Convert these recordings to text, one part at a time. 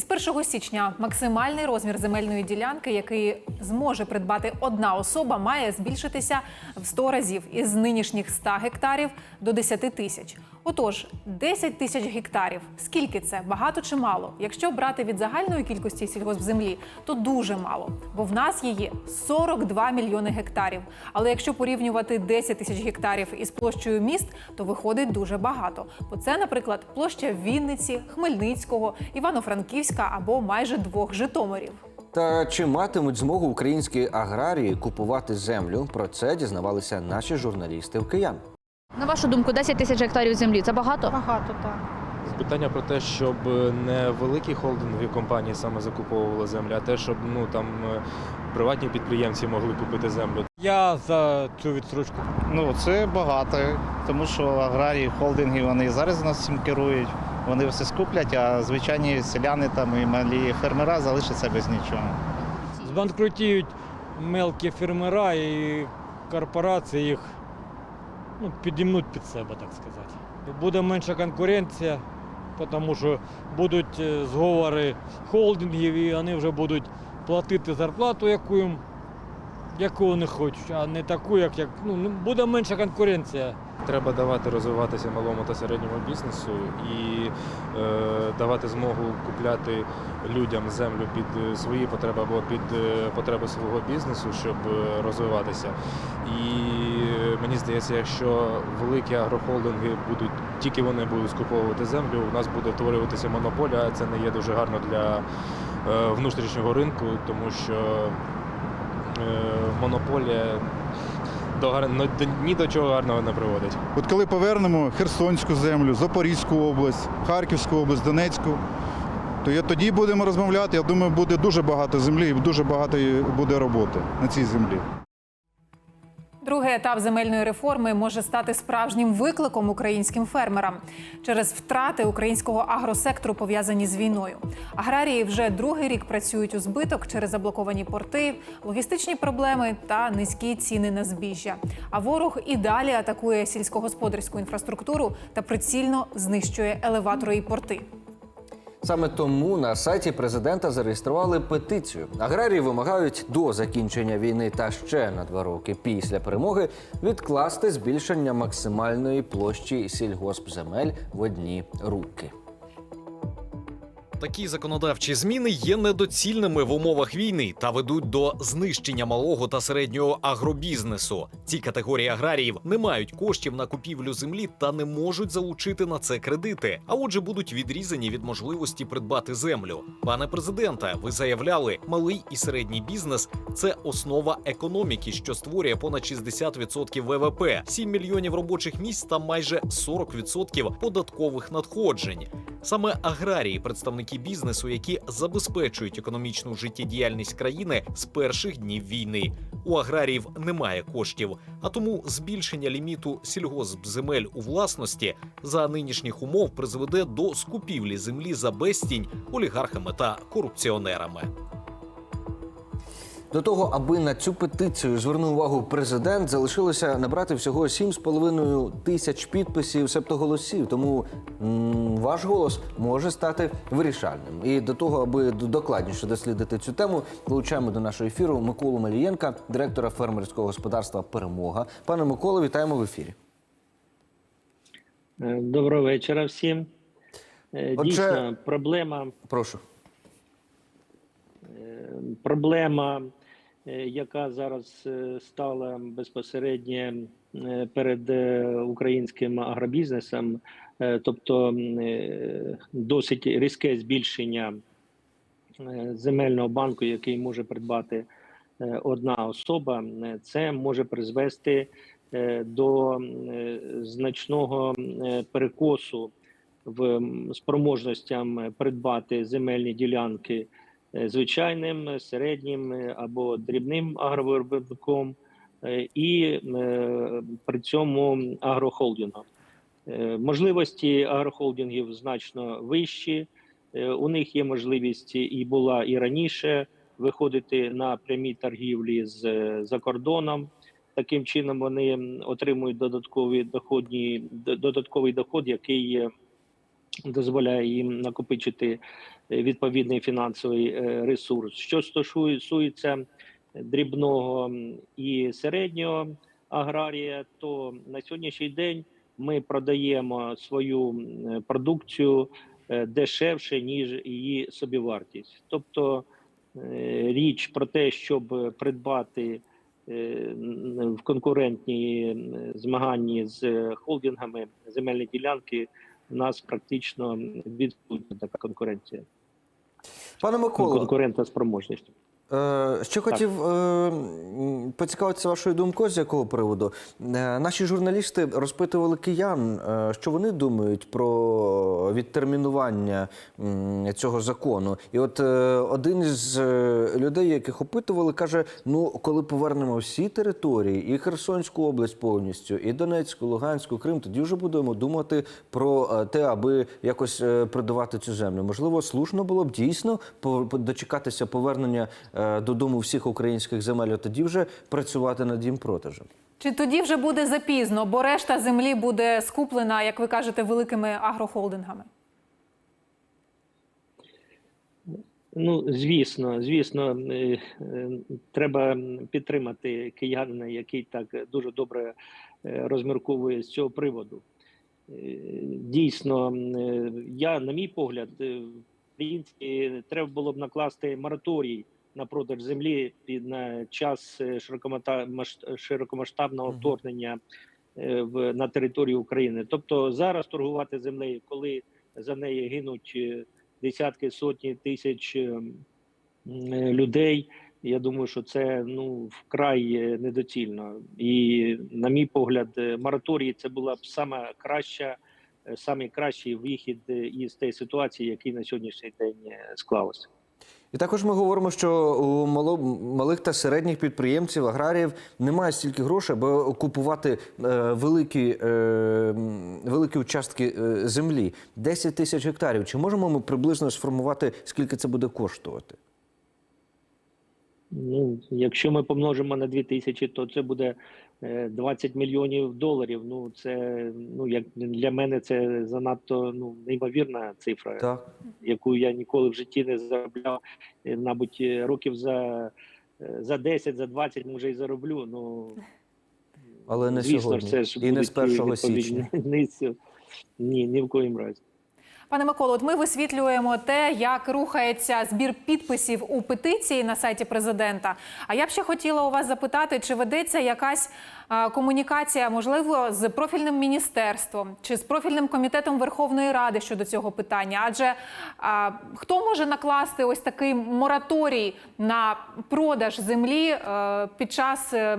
Із 1 січня максимальний розмір земельної ділянки, який зможе придбати одна особа, має збільшитися в 100 разів із нинішніх 100 гектарів до 10 тисяч. Отож, 10 тисяч гектарів. Скільки це? Багато чи мало? Якщо брати від загальної кількості сільгоспземлі, то дуже мало, бо в нас її 42 мільйони гектарів. Але якщо порівнювати 10 тисяч гектарів із площею міст, то виходить дуже багато. Бо це, наприклад, площа Вінниці, Хмельницького, Івано-Франківська або майже двох Житомирів. Та чи матимуть змогу українські аграрії купувати землю? Про це дізнавалися наші журналісти в киян. На вашу думку, 10 тисяч гектарів землі це багато? Багато так. Питання про те, щоб не великі холдингові компанії саме закуповували землю, а те, щоб ну там е, приватні підприємці могли купити землю. Я за цю відстрочку. Ну, це багато, тому що аграрії, холдинги, вони зараз нас цим керують. Вони все скуплять, а звичайні селяни там і малі фермера залишаться без нічого. Збанкрутіють мелкі фермера і корпорації їх ну, підімнуть під себе, так сказати. Буде менша конкуренція, тому що будуть е, зговори холдингів і вони вже будуть платити зарплату, яку їм яку вони хочуть, а не таку, як, як ну, ну, буде менша конкуренція. Треба давати розвиватися малому та середньому бізнесу і е, давати змогу купляти людям землю під е, свої потреби або під е, потреби свого бізнесу, щоб е, розвиватися. І мені здається, якщо великі агрохолдинги будуть тільки вони будуть скуповувати землю, у нас буде утворюватися монополія. а Це не є дуже гарно для е, внутрішнього ринку, тому що е, монополія ну, до- ні до чого гарного не приводить. От коли повернемо Херсонську землю, Запорізьку область, Харківську область, Донецьку, то я тоді будемо розмовляти. Я думаю, буде дуже багато землі і дуже багато буде роботи на цій землі. Другий етап земельної реформи може стати справжнім викликом українським фермерам через втрати українського агросектору пов'язані з війною. Аграрії вже другий рік працюють у збиток через заблоковані порти, логістичні проблеми та низькі ціни на збіжжя. А ворог і далі атакує сільськогосподарську інфраструктуру та прицільно знищує елеватори і порти. Саме тому на сайті президента зареєстрували петицію. Аграрії вимагають до закінчення війни та ще на два роки після перемоги відкласти збільшення максимальної площі сільгоспземель в одні руки. Такі законодавчі зміни є недоцільними в умовах війни та ведуть до знищення малого та середнього агробізнесу. Ці категорії аграріїв не мають коштів на купівлю землі та не можуть залучити на це кредити, а отже, будуть відрізані від можливості придбати землю. Пане президенте, ви заявляли, малий і середній бізнес це основа економіки, що створює понад 60% ВВП, 7 мільйонів робочих місць та майже 40% податкових надходжень. Саме аграрії, представники бізнесу, які забезпечують економічну життєдіяльність країни з перших днів війни. У аграріїв немає коштів, а тому збільшення ліміту сільгоспземель у власності за нинішніх умов призведе до скупівлі землі за безцінь олігархами та корупціонерами. До того, аби на цю петицію звернув увагу президент, залишилося набрати всього 7,5 тисяч підписів, себто голосів. Тому м, ваш голос може стати вирішальним. І до того, аби докладніше дослідити цю тему, долучаємо до нашого ефіру Миколу Малієнка, директора фермерського господарства Перемога. Пане Миколо, вітаємо в ефірі. Е, Доброго вечора всім. Е, Отже- Дійсно, проблема, Прошу. е, проблема, яка зараз е, стала безпосередньо е, перед е, українським агробізнесом, е, тобто е, досить різке збільшення е, земельного банку, який може придбати е, одна особа, е, це може призвести е, до е, значного е, перекосу в спроможностям е, придбати земельні ділянки е, звичайним, е, середнім е, або дрібним агровиробником е, і е, при цьому агрохолдингом. Е, Можливості агрохолдингів значно вищі. Е, У них є можливість і була і раніше виходити на прямі торгівлі з е, за кордоном. Таким чином вони отримують додаткові доходні додатковий доход, який е, дозволяє їм накопичити е, відповідний фінансовий е, ресурс. Що стосується дрібного і середнього аграрія, то на сьогоднішній день ми продаємо свою продукцію е, дешевше ніж її собівартість. Тобто річ про те, щоб придбати в конкурентній змаганні з холдингами земельні ділянки, у нас практично відсутня така конкуренція, Пане Микола, конкурентна спроможність. Е, Ще хотів е, поцікавитися вашою думкою, з якого приводу. Е, Наші журналісти розпитували киян, що вони думають про відтермінування цього закону. І от один із людей, яких опитували, каже: ну, коли повернемо всі території, і Херсонську область повністю, і Донецьку, Луганську, Крим, тоді вже будемо думати про те, аби якось продавати цю землю. Можливо, слушно було б дійсно дочекатися повернення додому всіх українських земель, а тоді вже працювати над їм продажем. Чи тоді вже буде запізно, бо решта землі буде скуплена, як ви кажете, великими агрохолдингами? Ну, звісно, звісно, е, е, треба підтримати киянина, який так дуже добре е, розмірковує з цього приводу. Е, Дійсно, е, я, на мій погляд, е, в принципі, треба було б накласти мораторій на продаж землі під на час е, широкомасштабного вторгнення е, в на територію України. Тобто зараз торгувати землею, коли за неї гинуть. е, десятки, сотні тисяч людей. Я думаю, що це ну вкрай недоцільно. І, на мій погляд, мораторій це була б саме краща, е, самий кращий вихід із тієї ситуації, який на сьогоднішній день склалося. І також ми говоримо, що у малих та середніх підприємців, аграріїв немає стільки грошей, аби купувати е, великі, е, великі участки е, землі. 10 тисяч гектарів. Чи можемо ми приблизно сформувати, скільки це буде коштувати? Ну, якщо ми помножимо на 2 тисячі, то це буде е, 20 мільйонів доларів. Ну це ну як для мене це занадто ну неймовірна цифра. Так. яку я ніколи в житті не заробляв, е, мабуть, е, років за, е, за 10, за 20, може, і зароблю. Ну, Але не звісно, сьогодні. Це ж І не з 1 січня. Ні, ні в коїм разі. Пане Миколо, от ми висвітлюємо те, як рухається збір підписів у петиції на сайті президента. А я б ще хотіла у вас запитати, чи ведеться якась а, комунікація, можливо, з профільним міністерством чи з профільним комітетом Верховної Ради щодо цього питання? Адже а, хто може накласти ось такий мораторій на продаж землі е, під час е,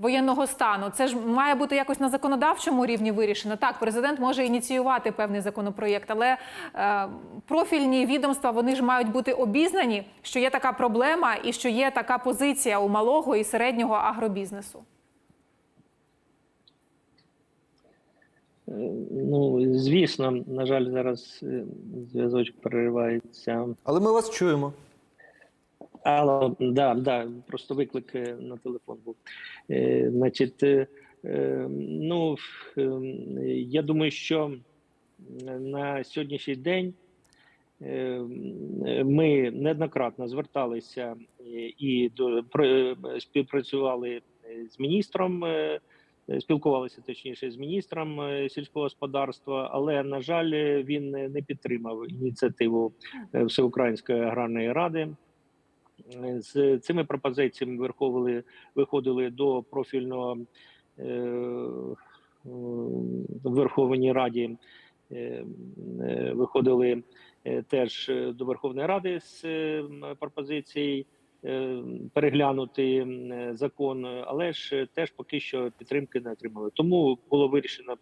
воєнного стану? Це ж має бути якось на законодавчому рівні вирішено. Так, президент може ініціювати певний законопроєкт, але е, профільні відомства вони ж мають бути обізнані, що є така проблема і що є така позиція у малого і середнього агробізнесу. Ну, звісно, на жаль, зараз е, зв'язочок переривається. Але ми вас чуємо. Алло, да, да, просто виклик е, на телефон був. Е, значить, е, е, ну, е, я думаю, що на сьогоднішній день е, ми неоднократно зверталися і- до про- е, співпрацювали з міністром. е, Спілкувалися точніше з міністром е, сільського господарства, але на жаль, е, він не підтримав ініціативу е, Всеукраїнської аграрної ради. З цими пропозиціями виходили, виходили до профільного е, в Верховній Раді, е, е, виходили теж до Верховної Ради з пропозицією е, переглянути закон, але ж теж поки що підтримки не отримали. Тому було вирішено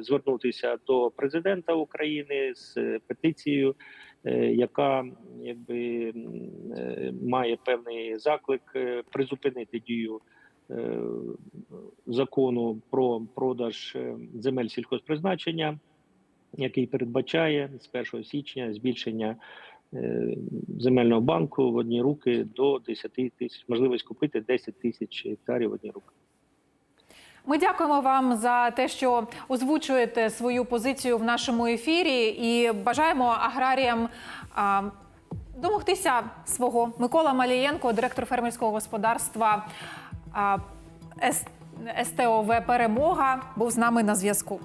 звернутися до президента України з петицією яка якби е, має певний заклик е, призупинити дію е, закону про продаж е, земель сільхозпризначення, який передбачає з 1 січня збільшення е, земельного банку в одні руки до 10 тисяч, можливість купити 10 тисяч гектарів в одні руки. Ми дякуємо вам за те, що озвучуєте свою позицію в нашому ефірі, і бажаємо аграріям а, домогтися свого. Микола Малієнко, директор фермерського господарства а, СТОВ Перемога, був з нами на зв'язку.